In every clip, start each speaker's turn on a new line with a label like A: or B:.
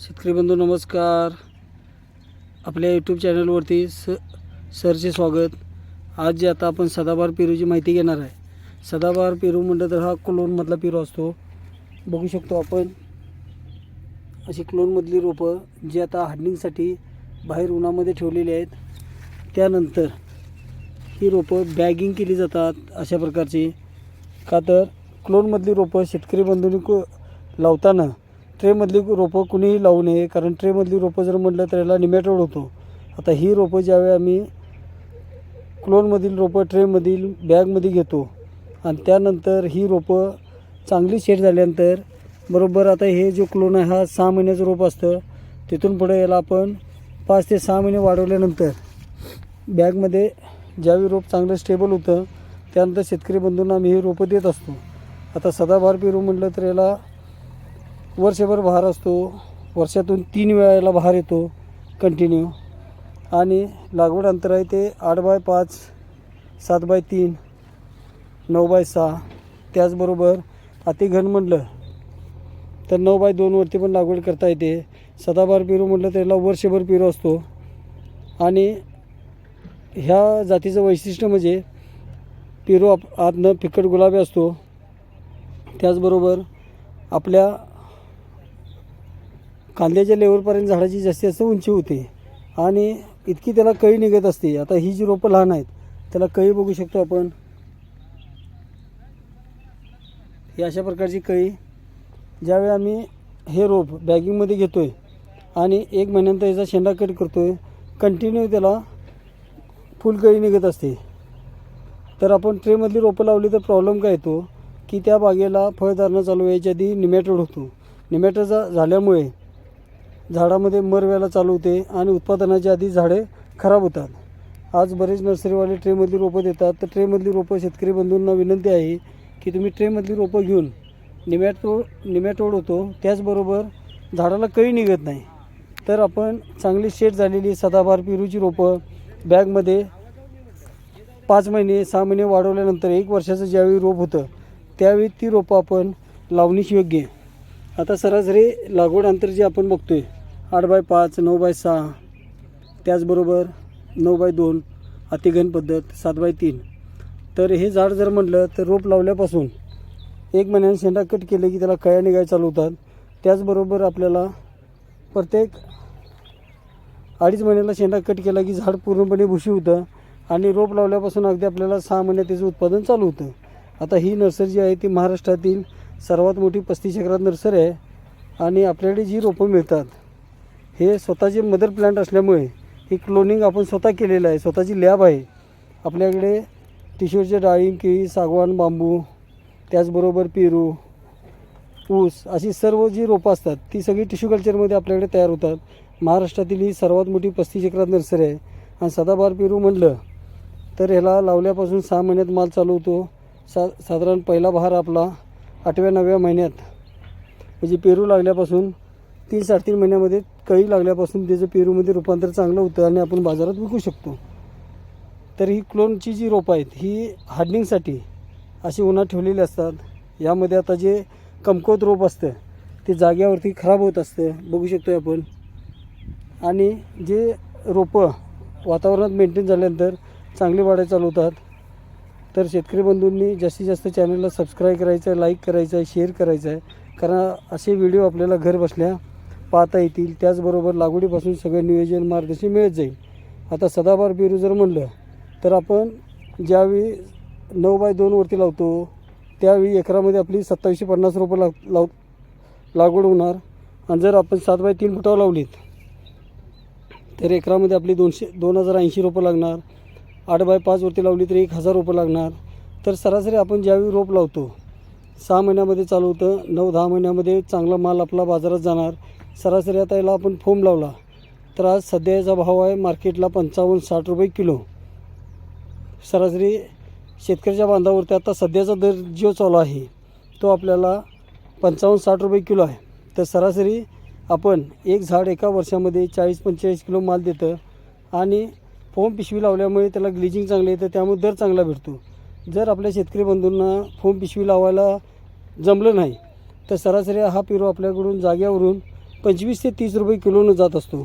A: शेतकरी बंधू नमस्कार. आपल्या यूट्यूब चॅनलवरती स सरचे स्वागत. आज जे आता आपण सदाबहार पेरूची माहिती घेणार आहे. सदाबहार पेरू म्हटलं तर हा क्लोनमधला पेरू असतो. बघू शकतो आपण. अशी क्लोनमधली रोपं जी आता हार्डनिंगसाठी बाहेर उन्हामध्ये ठेवलेली आहेत. त्यानंतर ही रोपं बॅगिंग केली जातात अशा प्रकारची. का तर क्लोनमधली रोपं शेतकरी बंधूंनी लावताना ट्रेमधली रोपं कुणीही लावू नये कारण ट्रेमधली रोपं जर म्हटलं तर याला निमॅटोड होतो. आता ही रोपं ज्यावेळी आम्ही क्लोनमधील रोपं ट्रेमधील बॅगमध्ये घेतो आणि त्यानंतर ही रोपं चांगली शेड झाल्यानंतर बरोबर आता हे जो क्लोन आहे हा सहा महिन्याचं रोप असतं. तिथून पुढे याला आपण पाच ते सहा महिने वाढवल्यानंतर बॅगमध्ये ज्यावेळी रोप चांगलं स्टेबल होतं त्यानंतर शेतकरी बंधूंना आम्ही ही रोपं देत असतो. आता सदाबहार पेरू म्हटलं तर याला वर्षभर बहार असतो. वर्षातून तीन वेळेला बहार येतो. कंटिन्यू आणि लागवड अंतर आहे ते आठ बाय पाच सात बाय तीन नऊ बाय सहा. त्याचबरोबर अतिघन म्हटलं तर नऊ बाय दोनवरती पण लागवड करता येते. सदाबहार पेरू म्हटलं तर याला वर्षभर पेरू असतो. आणि ह्या जातीचं वैशिष्ट्य म्हणजे पेरू आप आतनं फिकट गुलाबी असतो. त्याचबरोबर आपल्या कांद्याच्या लेवलपर्यंत झाडाची जास्तीत जास्त उंची होते. आणि इतकी त्याला कळी निघत असते. आता ही जी रोपं लहान आहेत त्याला कळी बघू शकतो आपण. ही अशा प्रकारची कळी ज्यावेळी आम्ही हे रोप बॅगिंगमध्ये घेतो आहे आणि एक महिन्यानंतर याचा शेंडा कट करतो आहे कंटिन्यू त्याला फुलकळी निघत असते. तर आपण ट्रेमधली रोपं लावली तर प्रॉब्लेम काय येतो? की त्या बागेला फळधारणा चालू व्हायच्या आधी निमॅटोड होतो. निमॅटोडचा झाल्यामुळे झाडामध्ये मर व्हायला चालू होते आणि उत्पादनाच्या आधी झाडे खराब होतात. आज बरेच नर्सरीवाले ट्रेमधली रोपं देतात. तर ट्रेमधली रोपं शेतकरी बंधूंना विनंती आहे की तुम्ही ट्रेमधली रोपं घेऊन निमॅटो निमॅटोड होतो. त्याचबरोबर झाडाला कळी निघत नाही. तर आपण चांगली शेट झालेली सदाबहार पेरूची रोपं बॅगमध्ये पाच महिने सहा महिने वाढवल्यानंतर एक वर्षाचं ज्यावेळी रोप होतं त्यावेळी ती रोपं आपण लावणीच योग्य. आता सरासरी लागवड अंतर जे आपण बघतोय आठ बाय पाच नऊ बाय सहा त्याचबरोबर नऊ बाय दोन अतिघन पद्धत सात बाय तीन. तर हे झाड जर म्हटलं तर रोप लावल्यापासून एक महिन्याने शेंडा कट केले की त्याला कळ्या निघाय चालू होतात. त्याचबरोबर आपल्याला प्रत्येक अडीच महिन्याला शेंडा कट केला की झाड पूर्णपणे भुशी होतं आणि रोप लावल्यापासून अगदी आपल्याला सहा महिन्यात त्याचं उत्पादन चालू होतं. आता ही नर्सरी जी आहे ती महाराष्ट्रातील सर्वात मोठी पस्तीस एकरात नर्सरी आहे आणि आपल्याकडे जी रोपं मिळतात हे स्वतःचे मदर प्लांट असल्यामुळे ही क्लोनिंग आपण स्वतः केलेलं आहे. स्वतःची लॅब आहे. आपल्याकडे टिशूरचे डाळिंब केळी सागवान बांबू त्याचबरोबर पेरू ऊस अशी सर्व जी रोपं असतात ती सगळी टिश्यू कल्चरमध्ये आपल्याकडे तयार होतात. महाराष्ट्रातील ही सर्वात मोठी पस्तीस एकरात नर्सरी आहे. आणि सदाबहार पेरू म्हटलं तर ह्याला लावल्यापासून सहा महिन्यात माल चालू होतो. सा साधारण पहिला बहार आपला आठव्या नवव्या महिन्यात. म्हणजे पेरू लागल्यापासून तीन साडेतीन महिन्यामध्ये कळी लागल्यापासून त्याचं पेरूमध्ये रूपांतर चांगलं होतं आणि आपण बाजारात विकू शकतो. तर ही क्लोनची जी रोपं आहेत ही हार्डनिंगसाठी अशी उन्हात ठेवलेली असतात. यामध्ये आता जे कमकुवत रोप असतं ते जाग्यावरती खराब होत असतं बघू शकतो आपण. आणि जे रोपं वातावरणात मेंटेन झाल्यानंतर चांगली वाढायला चालू होतात. तर शेतकरी बंधूंनी जास्तीत जास्त चॅनलला सबस्क्राईब करायचं आहे लाईक करायचं आहे शेअर करायचं आहे कारण असे व्हिडिओ आपल्याला घर बसल्या पाहता येतील. त्याचबरोबर लागवडीपासून सगळं नियोजन मार्गदर्शन मिळत जाईल. आता सदाबार पेरू जर म्हणलं तर आपण ज्यावेळी नऊ बाय दोनवरती लावतो त्यावेळी एकरामध्ये आपली सत्तावीसशे पन्नास रुपये लाग लाव लागवड होणार. आणि जर आपण सात बाय तीन फुटावर लावलीत तर एकरामध्ये आपली दोनशे दोन हजार ऐंशी रोपं लागणार. आठ बाय पाचवरती लावली तर एक हजार रोपं लागणार. तर सरासरी आपण ज्यावेळी रोप लावतो सहा महिन्यामध्ये चालू होतं. नऊ दहा महिन्यामध्ये चांगला माल आपला बाजारात जाणार. सरासरी आता याला आपण फोम लावला. तर आज सध्या याचा भाव आहे मार्केटला पंचावन्न साठ रुपये किलो. सरासरी शेतकऱ्याच्या बांधावरती आता सध्याचा दर जो चालू आहे तो आपल्याला पंचावन्न साठ रुपये किलो आहे. तर सरासरी आपण एक झाड एका वर्षामध्ये चाळीस पंचेचाळीस किलो माल देतं आणि फोम पिशवी लावल्यामुळे त्याला ग्लिचिंग चांगलं येतं त्यामुळे दर चांगला भेटतो. जर आपल्या शेतकरी बंधूंना फोम पिशवी लावायला जमलं नाही तर सरासरी हा पेरू आपल्याकडून जाग्यावरून पंचवीस ते तीस रुपये किलोनं जात असतो.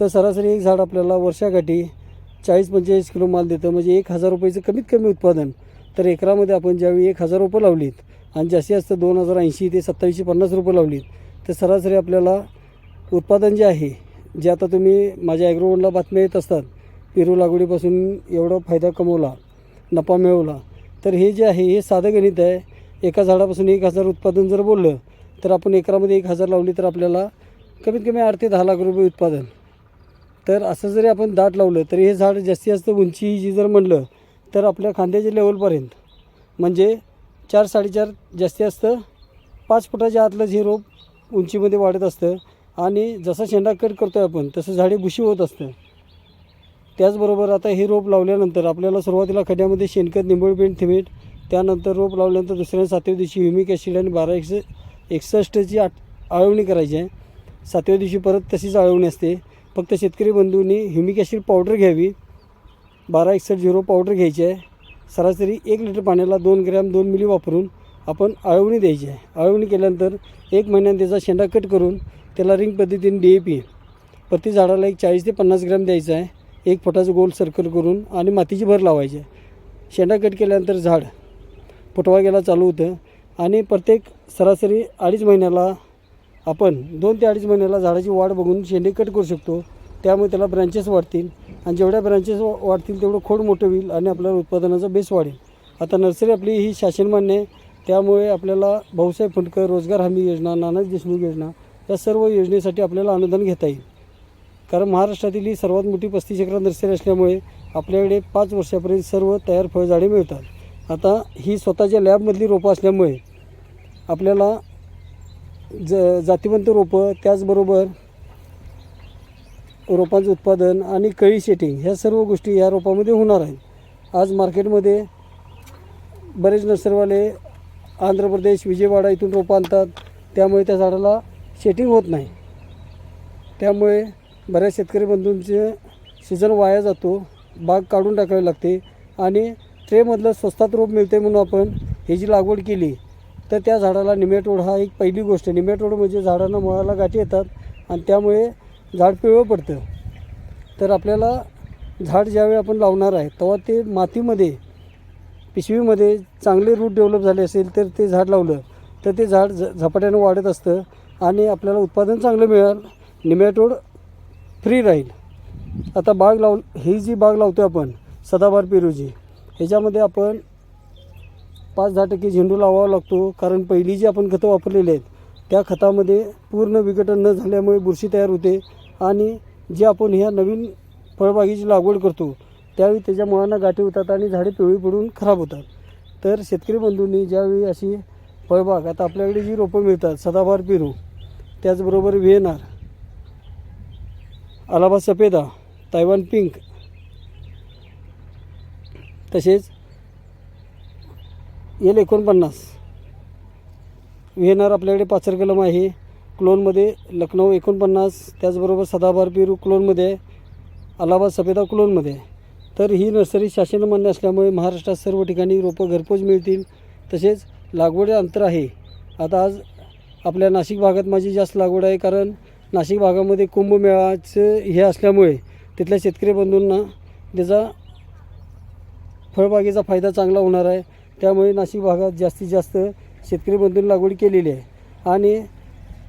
A: तर सरासरी एक झाड आपल्याला वर्षाकाठी चाळीस पंचेचाळीस किलो माल देतं म्हणजे एक हजार रुपयाचं कमीत कमी उत्पादन. तर एकरामध्ये आपण ज्यावेळी एक हजार रुपये लावलीत आणि जास्तीत जास्त दोन हजार ऐंशी ते सत्तावीसशे पन्नास रुपये लावलीत तर सरासरी आपल्याला उत्पादन जे आहे जे आता तुम्ही माझ्या ॲग्रोवनला बातम्या येत असतात पेरू लागवडीपासून एवढा फायदा कमवला नफा मिळवला. तर हे जे आहे हे साधं गणित आहे. एका झाडापासून एक हजार उत्पादन जर बोललं तर आपण एकरामध्ये एक हजार लावली तर आपल्याला कमीत कमी आठ ते दहा लाख रुपये उत्पादन. तर असं जरी आपण दाट लावलं तरी हे झाड जास्तीत जास्त उंची जी जर म्हणलं तर आपल्या खांद्याच्या लेवलपर्यंत. म्हणजे चार साडेचार जास्तीत जास्त पाच फुटाच्या आतलंच हे रोप उंचीमध्ये वाढत असतं. आणि जसा शेंडा कट करतो आहे आपण तसं झाडे बुशी होत असतं. त्याचबरोबर आता हे रोप लावल्यानंतर आपल्याला सुरुवातीला खड्ड्यामध्ये शेणखत निंबोळपेंट थिमेट त्यानंतर रोप लावल्यानंतर दुसऱ्या सातव्या दिवशी ह्युमिक ॲसिड आणि बारा एकशे एकसष्टची आठ आळवणी करायची आहे. सातव्या दिवशी परत तशीच आळवणी असते. फक्त शेतकरी बंधूंनी ह्युमिक ॲसिड पावडर घ्यावी. बारा एकसष्ट झिरो पावडर घ्यायची आहे. सरासरी एक लिटर पाण्याला दोन ग्रॅम दोन मिली वापरून आपण आळवणी द्यायची आहे. आळवणी केल्यानंतर एक महिन्यात त्याचा शेंडा कट करून त्याला रिंग पद्धतीने डी ए पी प्रति झाडाला एक चाळीस ते पन्नास ग्रॅम द्यायचं आहे. एक फुटाचं गोल सर्कल करून आणि मातीची भर लावायची. शेंडा कट केल्यानंतर झाड. फुटवा गेला चालू होतं. आणि प्रत्येक सरासरी अडीच महिन्याला आपण दोन ते अडीच महिन्याला झाडाची वाढ बघून शेंडे कट करू शकतो. त्यामुळे त्याला ब्रँचेस वाढतील. आणि जेवढ्या ब्रँचेस वाढतील तेवढं खोड मोठं होईल आणि आपल्याला उत्पादनाचा बेस वाढेल. आता नर्सरी आपली ही शासनमान्य आहे. त्यामुळे आपल्याला भाऊसाहेब फुंडकर रोजगार हमी योजना नानाजी देशमुख योजना या सर्व योजनेसाठी आपल्याला अनुदान घेता येईल. कारण महाराष्ट्रातील ही सर्वात मोठी पस्तीस एकरा नर्सरी असल्यामुळे आपल्याकडे पाच वर्षापर्यंत सर्व तयार फळझाडे मिळतात. आता ही स्वतःच्या लॅबमधली रोपं असल्यामुळे आपल्याला ज जातीवंत रोपं त्याचबरोबर रोपांचं उत्पादन आणि कळी सेटिंग ह्या सर्व गोष्टी या रोपामध्ये होणार आहेत. आज मार्केटमध्ये बरेच नर्सरीवाले आंध्र प्रदेश विजयवाडा इथून रोपं आणतात. त्यामुळे त्या झाडाला सेटिंग होत नाही. त्यामुळे बऱ्याच शेतकरी बंधूंचे सीझन वाया जातो बाग काढून टाकावी लागते आणि ट्रेमधलं स्वस्तात रोप मिळते म्हणून आपण ही जी लागवड केली तर त्या झाडाला निमेटोड हा एक पहिली गोष्ट निमेटोड म्हणजे झाडांना मुळाला गाठी येतात आणि त्यामुळे झाड पिवळं पडतं. तर आपल्याला झाड ज्यावेळी आपण लावणार आहे तेव्हा ते मातीमध्ये पिशवीमध्ये चांगले रूट डेव्हलप झाले असेल तर ते झाड लावलं तर ते झाड झ झपाट्यानं वाढत असतं आणि आपल्याला उत्पादन चांगलं मिळेल. निमॅटोड फ्री राहील. आता बाग लाव ही जी बाग लावतो आपण सदाबार पेरूची ह्याच्यामध्ये आपण पाच दहा टक्के झेंडू लावावा लागतो. कारण पहिली जी आपण खतं वापरलेली आहेत त्या खतामध्ये पूर्ण विघटन न झाल्यामुळे बुरशी तयार होते. आणि जे आपण ह्या नवीन फळबागेची लागवड करतो त्यावेळी त्याच्या मुळांना गाठी होतात आणि झाडे पिवळी पडून खराब होतात. तर शेतकरी बंधूंनी ज्यावेळी अशी फळबाग आता आपल्याकडे जी रोपं मिळतात सदाबार पेरू त्याचबरोबर व्हिएनआर अलाहाबाद सफेदा तायवान पिंक. तसेच एल एकोणपन्नास. व्हिएनआर आपल्याकडे पाचर कलम आहे. क्लोनमध्ये लखनौ एकोणपन्नास त्याचबरोबर सदाबार पेरू क्लोनमध्ये आहे अलाहाबाद सफेदा क्लोनमध्ये. आहे तर ही नर्सरी शासन मान्य असल्यामुळे महाराष्ट्रात सर्व ठिकाणी रोपं घरपोच मिळतील. तसेच लागवड अंतर आहे. आता आज आपल्या नाशिक भागात माझी जास्त लागवड आहे कारण नाशिक भागामध्ये कुंभमेळाचं हे असल्यामुळे तिथल्या शेतकरी बंधूंना त्याचा फळबागेचा फायदा चांगला होणार आहे. त्यामुळे नाशिक भागात जास्तीत जास्त शेतकरी बंधूंनी लागवड केलेली आहे. आणि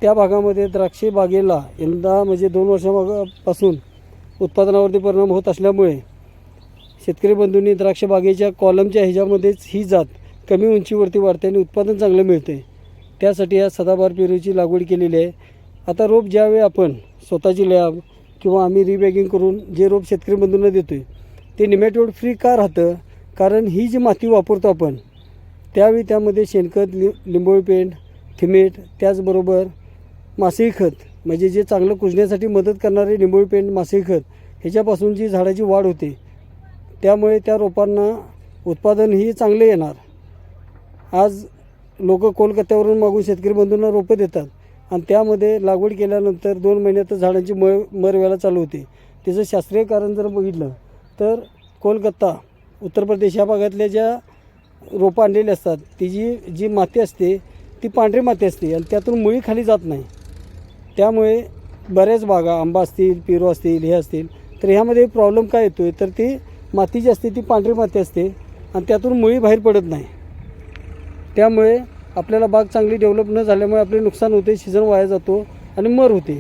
A: त्या भागामध्ये द्राक्षे बागेला यंदा म्हणजे दोन वर्षापासून उत्पादनावरती परिणाम होत असल्यामुळे शेतकरी बंधूंनी द्राक्ष बागेच्या कॉलमच्या ह्याच्यामध्येच ही जात कमी उंचीवरती वाढते आणि उत्पादन चांगलं मिळते. त्यासाठी या सदाबार पेरूची लागवड केलेली आहे. आता रोप ज्यावेळी आपण स्वतःची लॅब किंवा आम्ही रिबॅगिंग करून जे रोप शेतकरी बंधूंना देतो आहे ते निमॅटोड फ्री का राहतं? कारण ही जी माती वापरतो आपण त्यावेळी त्यामध्ये शेणखत लि लिंबोळी पेंट थिमेट त्याचबरोबर मासळी खत म्हणजे जे चांगलं कुजण्यासाठी मदत करणारे लिंबोळी पेंट मासळी खत ह्याच्यापासून जी झाडाची वाढ होते त्यामुळे त्या रोपांना उत्पादनही चांगले येणार. आज लोक कोलकात्यावरून मागून शेतकरी बंधूंना रोपं देतात. आणि त्यामध्ये लागवड केल्यानंतर दोन महिन्यातच झाडांची मळ मर व्हायला चालू होते. त्याचं शास्त्रीय कारण जर बघितलं तर कोलकाता उत्तर प्रदेश या भागातल्या ज्या रोपं आणलेली असतात ती जी जी माती असते ती पांढरी माती असते आणि त्यातून मुळी खाली जात नाही. त्यामुळे बऱ्याच बागा आंबा असतील पेरू असतील हे असतील तर ह्यामध्ये प्रॉब्लेम काय येतो आहे तर ती माती जी असते ती पांढरी माती असते आणि त्यातून मुळी बाहेर पडत नाही. त्यामुळे आपल्याला बाग चांगली डेव्हलप न झाल्यामुळे आपले नुकसान होते सीझन वाया जातो आणि मर होते.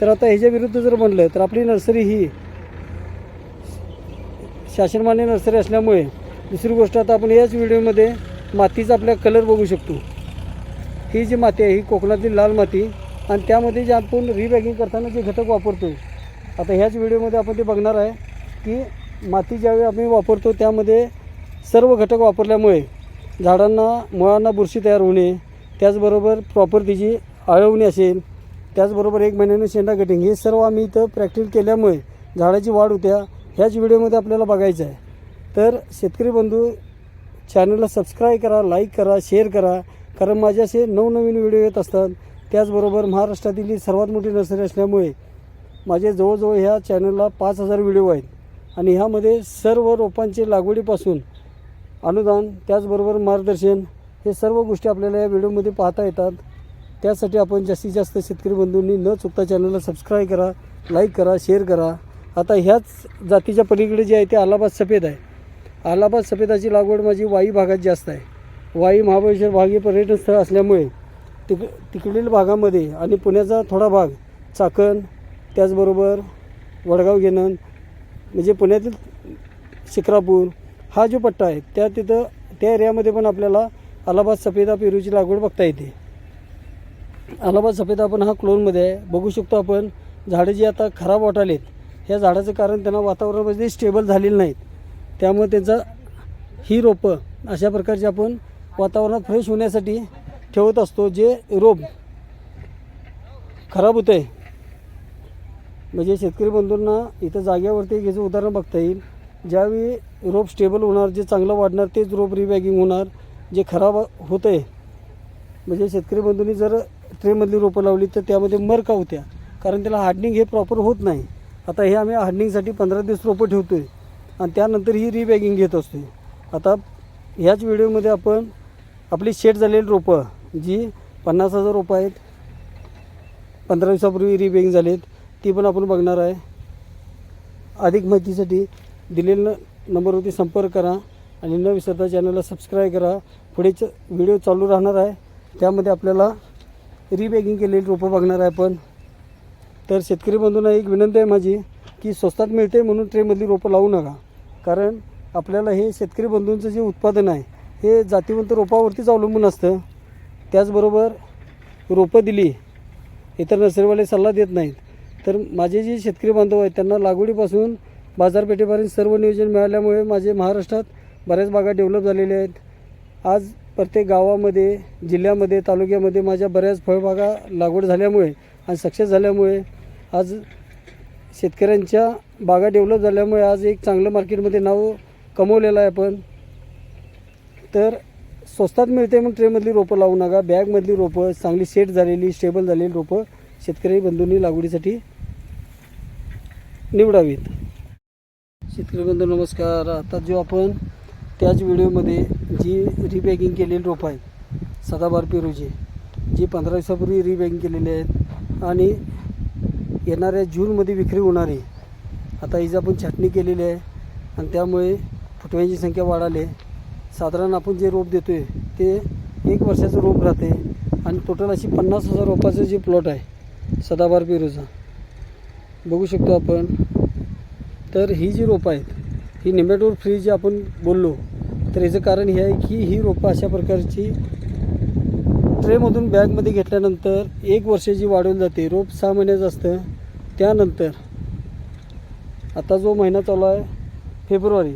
A: तर आता ह्याच्या विरुद्ध जर म्हणलं तर आपली नर्सरी ही शासनमान्य नर्सरी असल्यामुळे दुसरी गोष्ट आता आपण याच व्हिडिओमध्ये मातीचा आपल्या कलर बघू शकतो. ही जी माती आहे ही कोकणातील लाल माती आणि त्यामध्ये जे आपण रिबॅगिंग करताना जे घटक वापरतो आता ह्याच व्हिडिओमध्ये आपण ते बघणार आहे की माती ज्यावेळी आम्ही वापरतो त्यामध्ये सर्व घटक वापरल्यामुळे झाडांना मुळांना बुरशी तयार होणे त्याचबरोबर प्रॉपर तिची आळवणी असेल त्याचबरोबर एक महिन्याने शेंडा कटिंग हे सर्व आम्ही इथं प्रॅक्टिस केल्यामुळे झाडाची वाढ होत्या ह्याच व्हिडिओमध्ये आपल्याला बघायचं आहे. तर शेतकरी बंधू चॅनलला सबस्क्राईब करा लाईक करा शेअर करा कारण माझे असे नवनवीन व्हिडिओ येत असतात. त्याचबरोबर महाराष्ट्रातील सर्वात मोठी नर्सरी असल्यामुळे माझे जवळजवळ ह्या चॅनलला पाच हजार व्हिडिओ आहेत. आणि ह्यामध्ये सर्व रोपांची लागवडीपासून अनुदान त्याचबरोबर मार्गदर्शन हे सर्व गोष्टी आपल्याला या व्हिडिओमध्ये पाहता येतात. त्यासाठी आपण जास्तीत जास्त शेतकरी बंधूंनी न चुकता चॅनलला सबस्क्राईब करा लाईक करा शेअर करा. आता ह्याच जातीच्या पलीकडे जे आहे ते अलाहाबाद सफेद आहे. अलाहाबाद सफेदाची लागवड माझी वाई भागात जास्त आहे. वाई महाबळेश्वर भाग हे पर्यटन स्थळ असल्यामुळे तिक तिकडील भागामध्ये आणि पुण्याचा थोडा भाग चाकण त्याचबरोबर वडगाव घेणं म्हणजे पुण्यातील शिक्रापूर हा जो पट्टा आहे त्या तिथं त्या एरियामध्ये पण आपल्याला अलाहाबाद सफेदा पेरूची लागवड बघता येते. अलाहाबाद सफेदा आपण हा क्लोनमध्ये आहे. बघू शकतो आपण झाडं जी आता खराब वाटालेत ह्या झाडाचं कारण त्यांना वातावरणामध्ये स्टेबल झालेलं नाहीत. त्यामुळे त्यांचा ही रोपं अशा प्रकारची आपण वातावरणात फ्रेश होण्यासाठी ठेवत असतो जे रोप खराब होतं आहे म्हणजे शेतकरी बंधूंना इथं जागेवरती घ्यायचं उदाहरण बघता येईल. ज्यावेळी रोप स्टेबल होणार जे चांगलं वाढणार तेच रोप रिबॅगिंग होणार जे खराब होतं आहे म्हणजे शेतकरी बंधूंनी जर ट्रेमधली रोपं लावली तर त्यामध्ये मरका होत्या? कारण त्याला हार्डनिंग हे प्रॉपर होत नाही. आता हे आम्ही हार्डनिंगसाठी पंधरा दिवस रोपं ठेवतो आहे आणि त्यानंतर ही रिबॅगिंग घेत असतो आता ह्याच व्हिडिओमध्ये आपण आपली शेट झालेली रोपं जी पन्नास हजार रोपं आहेत पंधरा दिवसापूर्वी रिबॅगिंग झालेत ती पण आपण बघणार आहे. अधिक माहितीसाठी दिलेल्या नंबरवरती संपर्क करा आणि न विसरता चॅनलला सबस्क्राईब करा. पुढेच व्हिडिओ चालू राहणार आहे. त्यामध्ये आपल्याला रिबॅगिंग केलेली रोपं बघणार आहे आपण. तर शेतकरी बंधूंना एक विनंती आहे माझी की स्वस्तात मिळते म्हणून ट्रेमधली रोपं लावू नका. कारण आपल्याला हे शेतकरी बंधूंचं जे उत्पादन आहे हे जातीवंत रोपावरतीच अवलंबून असतं. त्याचबरोबर रोपं दिली इतर नर्सरीवाले सल्ला देत नाहीत. तर माझे जे शेतकरी बांधव आहेत त्यांना लागवडीपासून बाजारपेठेपर्यंत सर्व नियोजन मिळाल्यामुळे माझे महाराष्ट्रात बऱ्याच बागा डेव्हलप झालेल्या आहेत. आज प्रत्येक गावामध्ये जिल्ह्यामध्ये तालुक्यामध्ये माझ्या बऱ्याच फळबागा लागवड झाल्यामुळे आणि सक्सेस झाल्यामुळे आज शेतकऱ्यांच्या बागा डेव्हलप झाल्यामुळे आज एक चांगलं मार्केटमध्ये नाव कमवलेलं आहे आपण. तर स्वस्तात मिळते म्हणून ट्रेमधली रोपं लावू नका बॅगमधली रोपं चांगली सेट झालेली स्टेबल झालेली रोपं शेतकरी बंधूंनी लागवडीसाठी निवडावीत. शेतकरी बंधू नमस्कार. आता जो आपण त्याच व्हिडिओमध्ये जी रिबॅगिंग केलेली रोपं आहेत सदाबार पेरूची जी पंधरा दिवसापूर्वी रिबॅगिंग केलेली आहेत आणि येणाऱ्या जूनमध्ये विक्री होणारी आता हिची आपण छाटणी केलेली आहे आणि त्यामुळे फुटव्यांची संख्या वाढाली आहे. साधारण आपण जे रोप देतो आहे ते एक वर्षाचं रोप राहते आणि टोटल अशी पन्नास हजार रोपाचं जे प्लॉट आहे सदाबार पेरूचा. बघू शकतो आपण. तर ही जी रोपं आहेत ही निमेटोर फ्री जी आपण बोललो तर याचं कारण हे आहे की ही रोपं अशा प्रकारची ट्रेमधून बॅगमध्ये घेतल्यानंतर एक वर्ष जी वाढवली जाते रोप सहा महिन्याचं असतं. त्यानंतर आता जो महिना चालू आहे फेब्रुवारी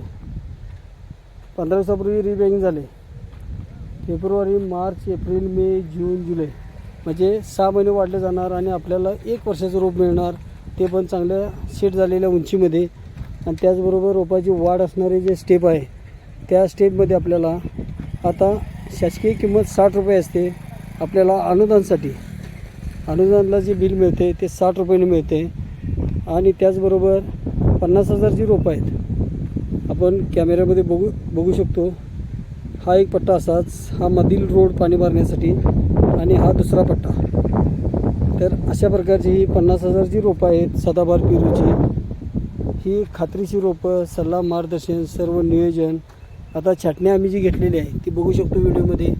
A: पंधरा दिवसापूर्वी रिबॅगिंग झाले. फेब्रुवारी मार्च एप्रिल मे जून जुलै म्हणजे सहा महिने वाढले जाणार आणि आपल्याला एक वर्षाचं रोप मिळणार ते पण चांगल्या सेट झालेल्या उंचीमध्ये. आणि त्याचबरोबर रोपाची वाढ असणारे जे स्टेप आहे त्या स्टेपमध्ये आपल्याला आता शासकीय किंमत साठ रुपये असते आपल्याला अनुदानसाठी. अनुदानला जे बिल मिळते ते साठ रुपयाने मिळते. आणि त्याचबरोबर पन्नास हजार जी रोपं आहेत आपण कॅमेऱ्यामध्ये बघू बघू शकतो. हा एक पट्टा असाच हा मधील रोड पाणी भरण्यासाठी आणि हा दुसरा पट्टा. तर अशा प्रकारची ही पन्नास हजारची रोपं आहेत सदाबार पेरूची ही खात्रीची रोपं सल्ला मार्गदर्शन सर्व नियोजन. आता छाटणी आम्ही जी घेतलेली आहे ती बघू शकतो व्हिडिओमध्ये.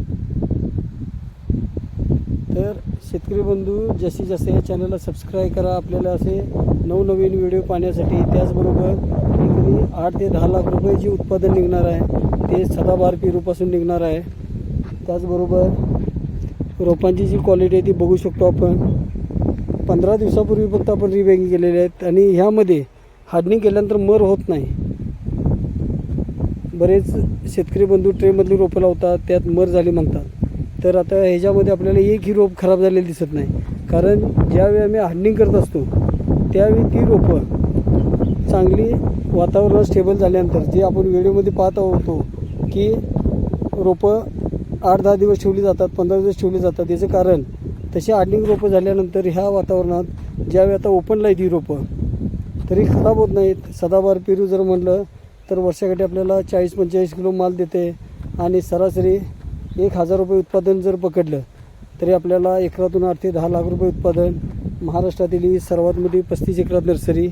A: तर शेतकरी बंधू जास्तीत जास्त या चॅनलला सबस्क्राईब करा आपल्याला असे नवनवीन व्हिडिओ पाहण्यासाठी त्याचबरोबर एकरी आठ ते दहा लाख रुपये जे उत्पादन निघणार आहे ते सदाबार पेरूपासून निघणार आहे. त्याचबरोबर रोपांची जी क्वालिटी आहे ती बघू शकतो आपण. पंधरा दिवसापूर्वी फक्त आपण रिबॅगिंग केलेली आहेत आणि ह्यामध्ये हार्डनिंग केल्यानंतर मर होत नाही. बरेच शेतकरी बंधू ट्रेमधली रोपं लावतात त्यात मर झाली म्हणतात. तर आता ह्याच्यामध्ये आपल्याला एकही रोप खराब झालेली दिसत नाही. कारण ज्यावेळी आम्ही हार्डनिंग करत असतो त्यावेळी ती रोपं चांगली वातावरण स्टेबल झाल्यानंतर जे आपण व्हिडिओमध्ये पाहत होतो की रोपं आठ दहा दिवस ठेवली जातात पंधरा दिवस ठेवली जातात. याचं कारण तशी हार्डनिंग रोपं झाल्यानंतर ह्या वातावरणात ज्यावेळी आता ओपनला आहे ती रोपं तरी खराब होत नाहीत. सदाबार पेरू जर म्हटलं तर वर्षाकाठी आपल्याला चाळीस पंचेचाळीस किलो माल देते आणि सरासरी एक हजार रुपये उत्पादन जर पकडलं तरी आपल्याला एकरातून आठ ते दहा लाख रुपये उत्पादन महाराष्ट्रातील ही सर्वात मोठी पस्तीस एकरात नर्सरी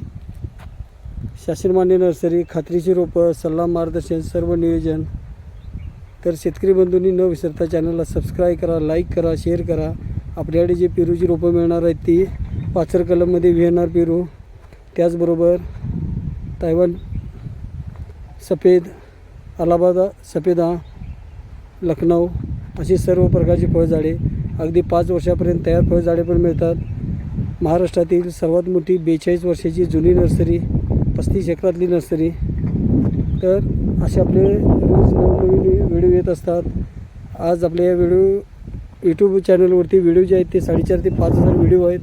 A: शासनमान्य नर्सरी खात्रीची रोपं सल्ला मार्गदर्शन सर्व नियोजन. तर शेतकरी बंधूंनी न विसरता चॅनलला सबस्क्राईब करा लाईक करा शेअर करा. आपल्याकडे जे पेरूची रोपं मिळणार आहेत ती पाचर कलममध्ये व्ही एन आर पेरू. त्याचबरोबर तायवान सफेद अलाहाबाद सफेदा लखनौ अशी सर्व प्रकारची फळझाडे अगदी पाच वर्षापर्यंत तयार फळझाडे पण मिळतात. महाराष्ट्रातील सर्वात मोठी बेचाळीस वर्षाची जुनी नर्सरी पस्तीस एकरातली नर्सरी. तर असे आपले रोज नवनवीन व्हिडिओ येत असतात. आज आपल्या या व्हिडिओ यूट्यूब चॅनलवरती व्हिडिओ जे आहेत ते साडेचार ते पाच हजार व्हिडिओ आहेत.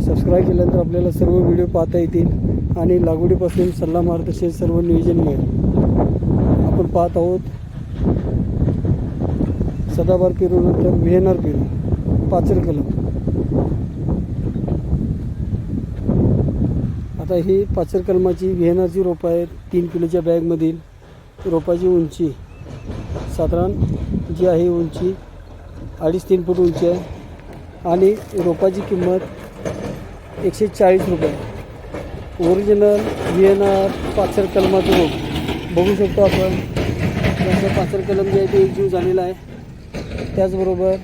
A: सबस्क्राईब केल्यानंतर आपल्याला सर्व व्हिडिओ पाहता येतील आणि लागवडीपासून सल्ला मार्गदर्शन सर्व नियोजन मिळेल. आपण पाहत आहोत सदाबार पेरूनंतर नंतर पेरू पाचर कलम. आता ही पाचर कलमाची व्हेनारची रोपं आहेत तीन किलोच्या बॅगमधील. रोपाची उंची साधारण जी आहे उंची अडीच तीन फूट उंची आहे. आणि रोपाची किंमत एकशे चाळीस रुपये. ओरिजिनल व्ही एन आर पाचर कलमाचं रोप बघू शकतो आपण. त्याचं पाचर कलम जे आहे ते एक जीव झालेला आहे. त्याचबरोबर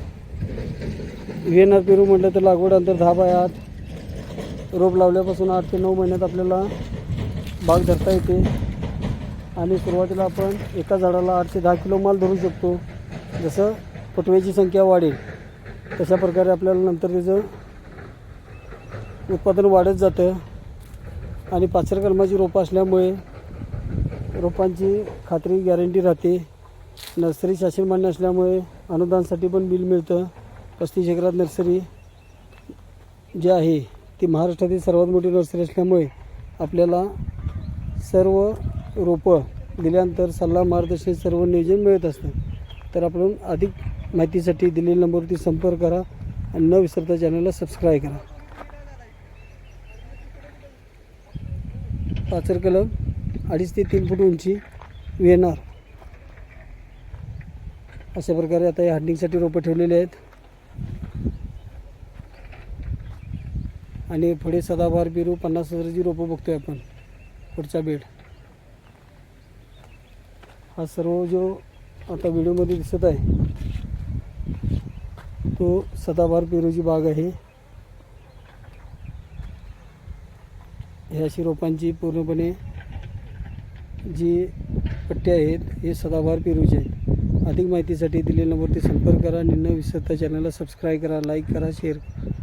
A: व्ही एन आर पेरू म्हटलं तर लागवड अंतर दहा बाय आठ. रोप लावल्यापासून आठ ते नऊ महिन्यात आपल्याला बाग धरता येते. आणि सुरुवातीला आपण एका झाडाला आठ ते दहा किलो माल धरू शकतो. जसं पटव्याची संख्या वाढेल तशा प्रकारे आपल्याला नंतर त्याचं उत्पादन वाढत जातं आणि पाचर कलमाची रोपं असल्यामुळे रोपांची खात्री गॅरंटी राहते. नर्सरी शासन मान्य असल्यामुळे अनुदानसाठी पण बिल मिळतं. पस्तीस एकरात नर्सरी जी आहे ती महाराष्ट्रातील सर्वात मोठी नर्सरी असल्यामुळे आपल्याला सर्व रोपं दिल्यानंतर सल्ला मार्गदर्शन सर्व नियोजन मिळत असतं. तर आपण अधिक माहितीसाठी दिलेल्या नंबरवरती संपर्क करा आणि न विसरता चॅनलला सबस्क्राईब करा. पाचर कलम अडीच ते तीन फूट उंची येणार अशा प्रकारे आता या हार्डिंगसाठी रोपं ठेवलेली आहेत. आणि पुढे सदाभार पेरू पन्नास हजाराची रोपं बघतोय आपण पुढचा बेड. हा सर्व जो आता व्हिडिओमध्ये दिसत आहे तो सदाभार पेरूची बाग आहे. हे अशी रोपांची पूर्णपणे जी पट्टे आहेत हे सदाभार पेरूचे आहेत. अधिक माहितीसाठी दिलेल्या नंबरवरती संपर्क करा आणि न विसरता चॅनलला सबस्क्राईब करा लाईक करा शेअर करा.